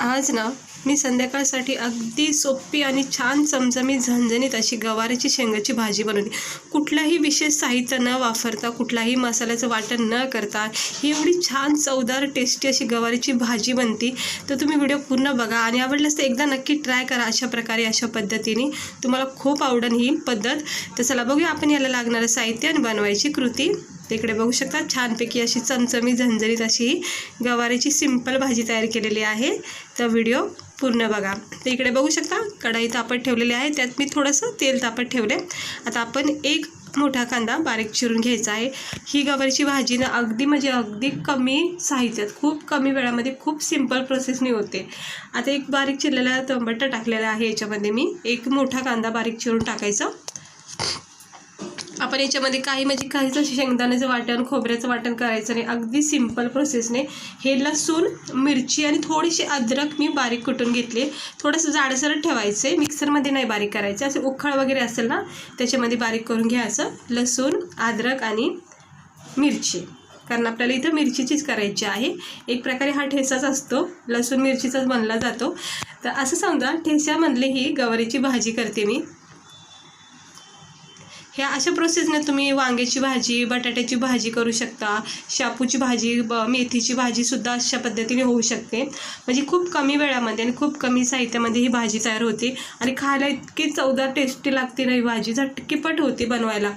आज ना मी संध्याकाळसाठी अगदी सोपी आणि छान चमचमीत झणझणीत अशी गवारीची शेंगाची भाजी बनवली. कुठलाही विशेष साहित्य न वापरता कुठलाही मसाल्याचं वाटण न करता ही एवढी छान चवदार टेस्टी अशी गवारीची भाजी बनती. तर तुम्ही व्हिडिओ पूर्ण बघा आणि आवडल्यास तर एकदा नक्की ट्राय करा अशा प्रकारे अशा पद्धतीने. तुम्हाला खूप आवडेल ही पद्धत. तर चला बघूया आपण याला लागणारं साहित्य आणि बनवायची कृती. तिकडे बघू शकता छानपैकी अशी चमचमी झणझणीत अशी ही गवारीची सिंपल भाजी तयार केलेली आहे. तर व्हिडिओ पूर्ण बघा. तर इकडे बघू शकता कढाई तापत ठेवलेली आहे. त्यात मी थोडंसं तेल तापत ठेवले. आता आपण एक मोठा कांदा बारीक चिरून घ्यायचा आहे. ही गवारीची भाजी ना अगदी म्हणजे अगदी कमी साहित्यात खूप कमी वेळामध्ये खूप सिंपल प्रोसेसने होते. आता एक बारीक चिरलेला टोमॅटो टाकलेला आहे याच्यामध्ये मी. एक मोठा कांदा बारीक चिरून टाकायचा. आपण याच्यामध्ये काही म्हणजे काहीच असं शेंगदाण्याचं वाटण खोबऱ्याचं वाटण करायचं नाही. अगदी सिंपल प्रोसेसने हे लसूण मिरची आणि थोडीशी अद्रक मी बारीक कुटून घेतली. थोडंसं जाडसर ठेवायचं आहे मिक्सरमध्ये नाही बारीक करायचं. असं उखळ वगैरे असेल ना त्याच्यामध्ये बारीक करून घ्यायचं. लसूण अद्रक आणि मिरची. कारण आपल्याला इथं मिरचीचीच करायची आहे. एक प्रकारे हा ठेचाच असतो. लसूण मिरचीचाच बनला जातो. तर असं समजा ठेच्यामधली ही गवारीची भाजी करते मी. ह्या अशा प्रोसेसने तुम्ही वांग्याची भाजी बटाट्याची भाजी करू शकता. शापूची भाजी ब मेथीची भाजीसुद्धा अशा पद्धतीने होऊ शकते. म्हणजे खूप कमी वेळामध्ये आणि खूप कमी साहित्यामध्ये ही भाजी तयार होते. आणि खायला इतकी चवदार टेस्टी लागते ना ही भाजी. झटकीपट होते बनवायला.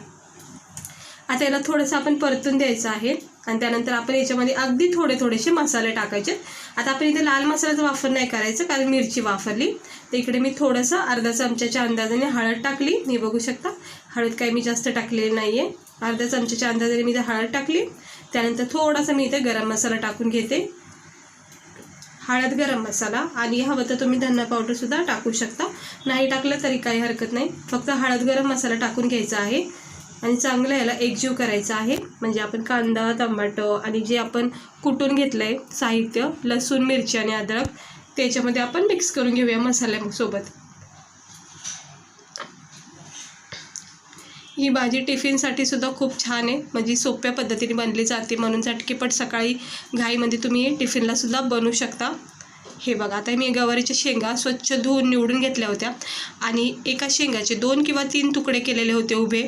आता याला थोडंसं आपण परतून द्यायचं आहे. आणि त्यानंतर आपण याच्यामध्ये अगदी थोडे थोडेसे मसाले टाकायचे. आता आपण इथे लाल मसाल्याचा वापर नाही करायचा कारण मिरची वापरली. तर इकडे मी थोडंसं अर्धा चमच्याच्या अंदाजाने हळद टाकली. मी बघू शकता हळद काही मी जास्त टाकलेली नाही आहे अर्ध्या चमच्याच्या अंदाजाने मी इथे हळद टाकली. त्यानंतर थोडासा मी इथे गरम मसाला टाकून घेते. हळद गरम मसाला आणि हवं तर तुम्ही धना पावडरसुद्धा टाकू शकता. नाही टाकलं तरी काही हरकत नाही. फक्त हळद गरम मसाला टाकून घ्यायचा आहे. आणि चांगलं याला एकजीव करायचं आहे. म्हणजे आपण कांदा टमाटो आणि जे आपण कुटून घेतलं आहे साहित्य लसूण मिरची आणि अद्रक त्याच्यामध्ये आपण मिक्स करून घेऊया मसाल्यासोबत. ही भाजी टिफिनसाठी सुद्धा खूप छान आहे. म्हणजे सोप्या पद्धतीने बनली जाते. म्हणून झटकीपट सकाळी घाईमध्ये तुम्ही टिफिनला सुद्धा बनवू शकता. हे बघा आता मी गवारीच्या शेंगा स्वच्छ धुवून निवडून घेतल्या होत्या. आणि एका शेंगाचे दोन किंवा तीन तुकडे केलेले होते उभे.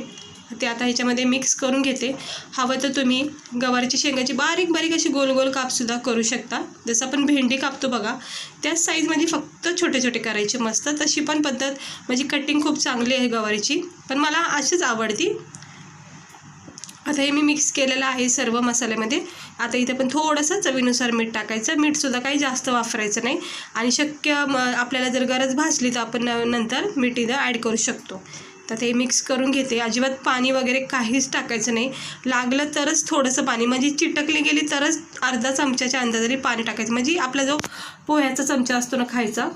ते आता ह्याच्यामध्ये मिक्स करून घेते. हवं तर तुम्ही गवारीच्या शेंगाची बारीक बारीक अशी गोल गोल कापसुद्धा करू शकता. जसं आपण भेंडी कापतो बघा त्याच साईजमध्ये फक्त छोटे छोटे करायचे मस्त. तशी पण पद्धत म्हणजे कटिंग खूप चांगली आहे गवारीची. पण मला अशीच आवडती. आता हे मी मिक्स केलेलं आहे सर्व मसाल्यामध्ये. आता इथे पण थोडंसं चवीनुसार मीठ टाकायचं. मीठसुद्धा काही जास्त वापरायचं नाही. आणि शक्य म आपल्याला जर गरज भासली तर आपण नंतर मीठ इथं ॲड करू शकतो. तर ते मिक्स करून घेते. अजिबात पाणी वगैरे काहीच टाकायचं नाही. लागलं तरच थोडंसं पाणी. म्हणजे चिटकली गेली तरच अर्धा चमच्याच्या अंदाजाने पाणी टाकायचं. म्हणजे आपला जो पोह्याचा चमचा असतो ना खायचा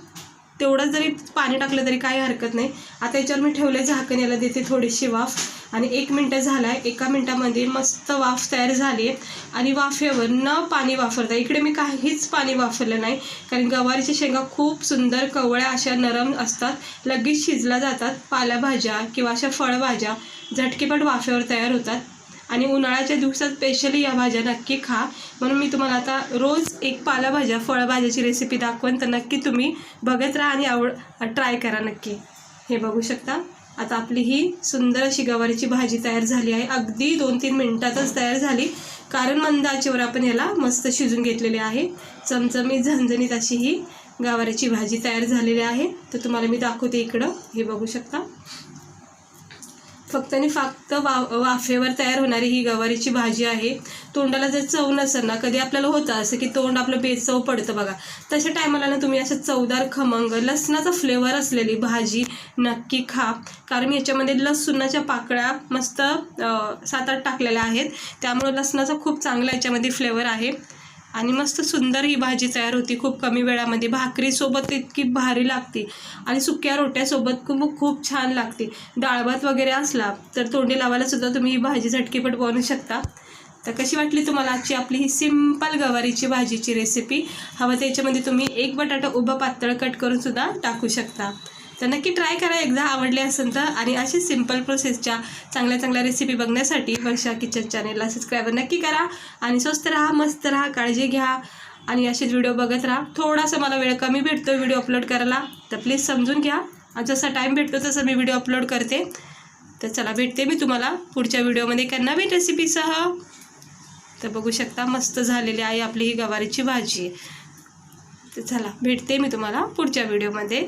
तेवढंच जरी पाणी टाकलं तरी काही हरकत नाही. आता याच्यावर मी ठेवले झाकण याला देते थोडीशी वाफ. आणि एक मिनटं झाला आहे एका मिनटामध्ये मस्त वाफ तयार झाली आहे आणि वाफेवर न पाणी वापरता इकडे मी काहीच पाणी वापरलं नाही. कारण गवारीच्या शेंगा खूप सुंदर कवळ्या अशा नरम असतात. लगेच शिजल्या जातात. पालेभाज्या किंवा अशा फळभाज्या झटकेपट वाफेवर तयार होतात. आणि उन्हाळ्याच्या दिवसात स्पेशली या भाज्या नक्की खा. म्हणून मी तुम्हाला आता रोज एक पालाभाज्या फळभाज्याची रेसिपी दाखवेन तर नक्की तुम्ही बघत राहा आणि आवड ट्राय करा नक्की. हे बघू शकता. आता आपली ही सुंदर अशी गवारीची भाजी तयार झाली आहे. अगदी दोन तीन मिनटातच तयार झाली. कारण मंद आचेवर आपण याला मस्त शिजून घेतलेले आहे. चमचमीत झणझणीत अशी ही गवारीची भाजी तयार झालेली आहे. तर तुम्हाला मी दाखवते इकडं. हे बघू शकता. फक्त आणि फक्त वा वाफेवर तयार होणारी ही गवारीची भाजी आहे. तोंडाला जर चव नसेल ना कधी आपल्याला होतं असं की तोंड आपलं बेचव पडतं बघा. तशा टायमाला ना तुम्ही असं चवदार खमंग लसणाचा फ्लेवर असलेली भाजी नक्की खा. कारण याच्यामध्ये लसूणाच्या पाकळ्या मस्त सात आठ टाकलेल्या आहेत. त्यामुळं लसणाचा खूप चांगला याच्यामध्ये फ्लेवर आहे. आणि मस्त सुंदर ही भाजी तयार होती. खूप कमी वेळामध्ये भाकरीसोबत इतकी भारी लागते. आणि सुक्या रोट्यासोबत खूप खूप छान लागते. डाळभात वगैरे असला तर तोंडी लावायलासुद्धा तुम्ही ही भाजी झटकीपट बनवू शकता. तर कशी वाटली तुम्हाला आजची आपली ही सिंपल गवारीची भाजीची रेसिपी हवं त्याच्यामध्ये तुम्ही एक बटाटा उभं पातळ कट करूनसुद्धा टाकू शकता. तर नक्की ट्राय करा. एकदा आवडले असेल तर. आणि अशी सिंपल प्रोसेसच्या चांगल्या चांगल्या रेसिपी बघण्यासाठी वर्षा किचन चॅनेलला सबस्क्राईब नक्की करा. आणि स्वस्त राहा मस्त राहा काळजी घ्या. आणि असेच व्हिडिओ बघत राहा. थोडासा मला वेळ कमी भेटतो व्हिडिओ अपलोड करायला. तर प्लीज समजून घ्या. आणि जसा टाईम भेटतो तसं मी व्हिडिओ अपलोड करते. तर चला भेटते मी तुम्हाला पुढच्या व्हिडिओमध्ये एका नवीन रेसिपीसह तर बघू शकता मस्त झालेली आहे आपली ही गवारीची भाजी. तर चला भेटते मी तुम्हाला पुढच्या व्हिडिओमध्ये